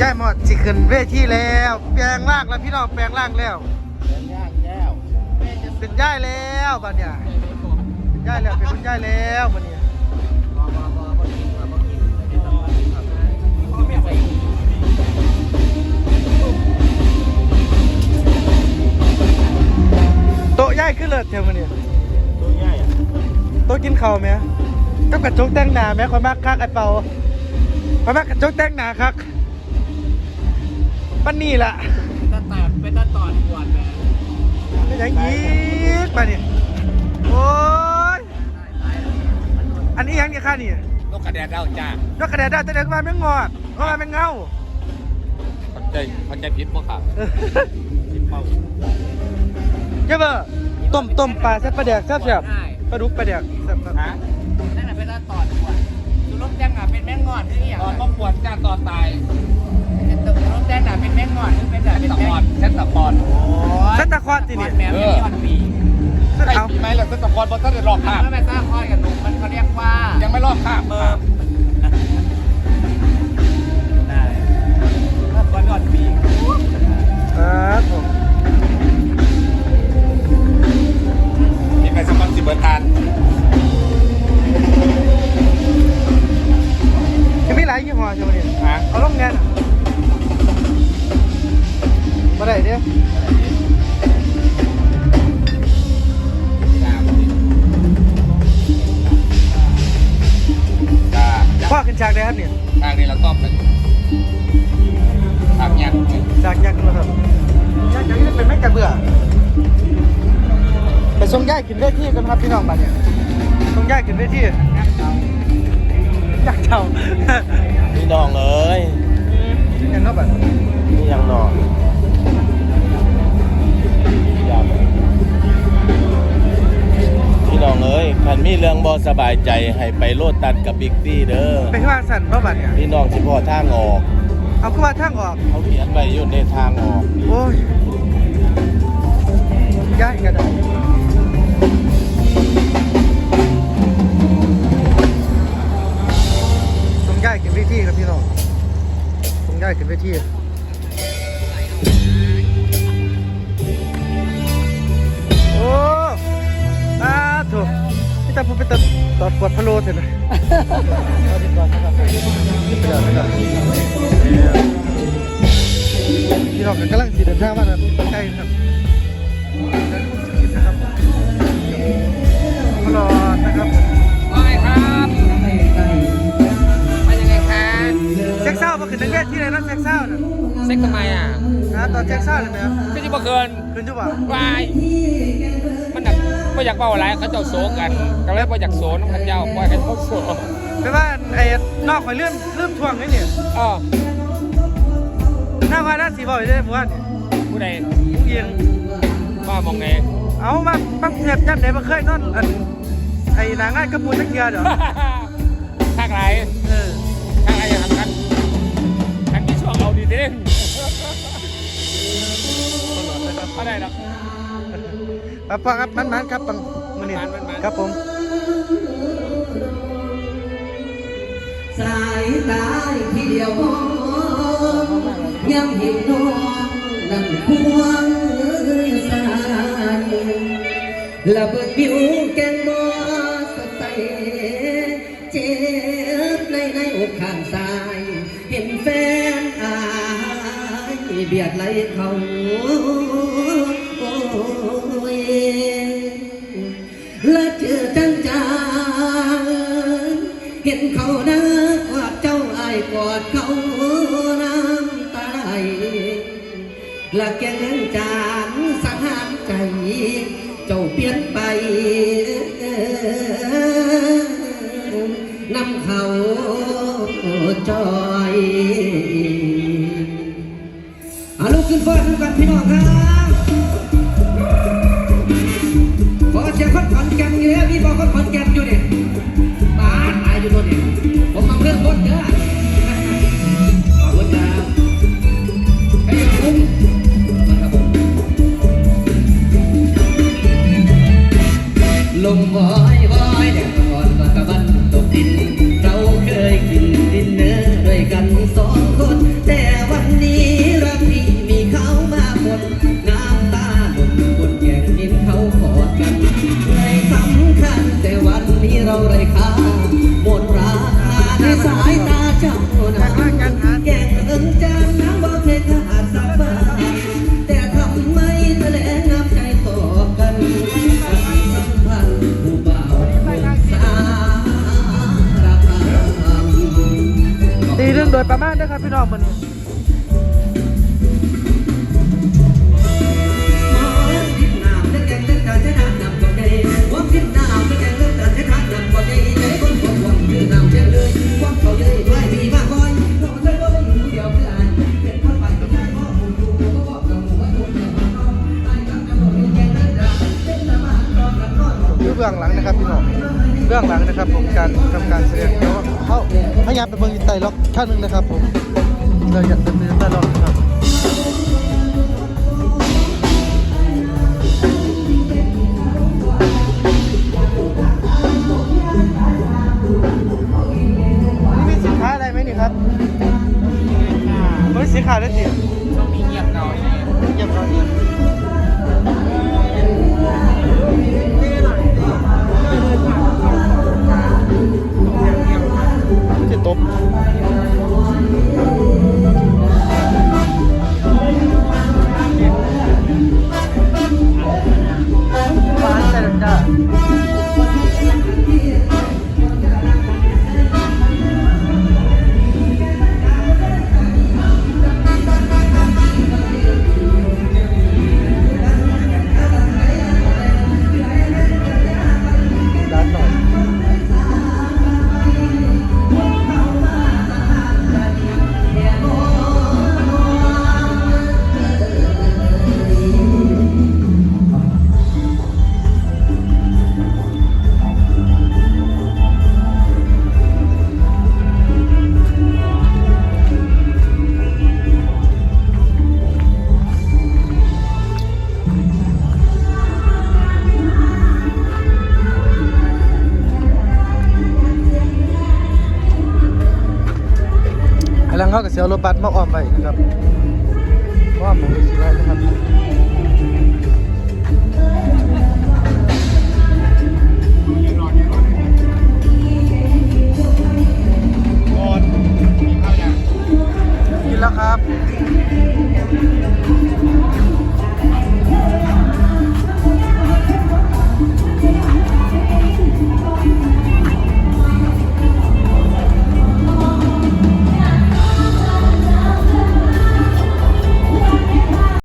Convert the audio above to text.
ย่ายหมดสิขึ้นเวทีแล้ว แปลงร่างแล้วพี่น้องแปลงร่างแล้วย่างแก้วเป็นย่ายแล้วบัดเนี่ยเป็นย่ายแล้วเป็นคุณย่ายแล้วบัดเนี่ยโต๊ะย่ายขึ้นเลยเท่ามันเนี่ยตัวใหญ่อะโต๊ะกินข้าวไหมก็กระจกแต่งหน้าไหมคนมากคักไอ้เปาคนมากกระจกแต่งหน้าคัก มันนี่ล่ะตาตาดเป็นตาตอดกวดแม่เป็นอย่างยีกมาเนี่ยโอ้ยอันนี้ยังเนี่ยค่านี่นกกระแดดเดาจ้านกกระแดดได้แต่เด็กมาไม่งอดเพราะว่ามันเงาเขาใจเขาใจพิษพวกเขาเออพิษเมาเจ้าเบอร์ต้มต้มปลาแซ่บปลาแดกแซ่บแซ่บปลาดุกปลาแดกแซ่บครับฮะนั่นแหละเป็นตาตอดกว่าสุรบแจ้งหนาเป็นแม่งอดหรืออย่างตอนต้องปวดจ้าตอนตาย อดสิเนี่ยแมวมียอดปีเส้นไอ้เอาปีไหมล่ะเส้นตะปอนบนต้นเดือดรอกข้ามแล้วแม่ซ่าคอยกับหนุ่มมันเขาเรียกว่า ยังไม่รอบข้ามเมิม กยักษ์นะครับยักษ์ยักษ์นี่เป็นแม่กระเบื่อไปส่งย่ายขึ้นเวทีกันครับพี่น้องบัดเนี่ยส่งย่ายขึ้นเวทีอยากเจ้าพี่น้องเอ้ยอย่างนั้นบัดนี่ยังนอนอย่าพี่น้องเอ้ยคันมีเรื่องบ่สบายใจให้ไปโลดตัดกับบิ๊กซี่เด้อไปที่ว่าสั่นบ่บัดเนี่ยพี่น้องสิพอทางออก เอาขึ้นมาทางออก เขาเขียนไว้อยู่ในทางออกโอ้ยย้ายกันได้ต้องย้ายขึ้นเวทีครับพี่น้องต้องย้ายขึ้นเวที ตาพูดไปตัดตอดปวดพะโล้เถอะนะเอาดีกว่านะครับไม่ได้ไม่ได้พี่น้องกำลังสีเดินทางมาครับใกล้ครับนะครับพลอดนะครับว่าไงครับมายังไงคะแจ็คเศร้ามาขึ้นนักเวทที่ไหนนะแจ็คเศร้าน่ะเซ็กทำไมอะนะตอนแจ็คเศร้าเลยไหมครับไม่ใช่เมื่อคืนขึ้นจุ๊บอะวายมันแบบ ไม่อยากเบาอะไรเขาเจ้าโศกัน ก็เลยไม่อยากโศน้องพันเจ้าปล่อยให้เขาโศไม่ว่าไอ้นอกคอยเลื่อนเลื่อนทวงนี่เนี่ยอ๋อหน้าว่าหน้าสีบ่อยเลยหมู่บ้านเนี่ยผู้ใดมุ้งเอียงว่ามองไงเอามาบังเทียบย่ำไหนมาเคยนอนอันไอ้นางง่ายกระปูตะเกียร์เดี๋ยวทางไรเออทางไรอย่างนั้นทางที่ช่วงเอาดีเด้งไม่ได้หรอก ครับพ่อครับมันมันๆครับปังมือนี่มันๆครับผม สายตาที่เดียวมองยังเห็นน้องนั่งควงสายระเบิดบิวแกงบอสดใสเจ็บในในอกข้างซ้าย เห็นแฟนอายเบียดไหลเขาโอ้ย และเจอจังจางเห็นเขานะกอดเจ้าอายกอดเขาน้ำตาไหลและแกงเงินจางสังหารใจ เจ้าเปลี่ยนไปนำเขาจอยอาลูกขึ้นฟ้อนกันพี่น้องครับ คนขอนแก่นอยู่แล้วมีบอกคนขอนแก่นอยู่เนี่ยบ้านตายอยู่บนเนี่ยผมมาเพื่อนบนเด้อ บื้องหลังนะครับพี่น้องเบื้องหลังนะครับ ผมการทำการแสดงเดี๋ยวเขาพยายามไปเบิ่งอินไตล็อกท่านหนึ่งนะครับ ผมเราอยากเป็นอินไตล็อกครับ เขาก็เสียวรถบัสมาอ้อมไปนะครับอ้อมของสิไร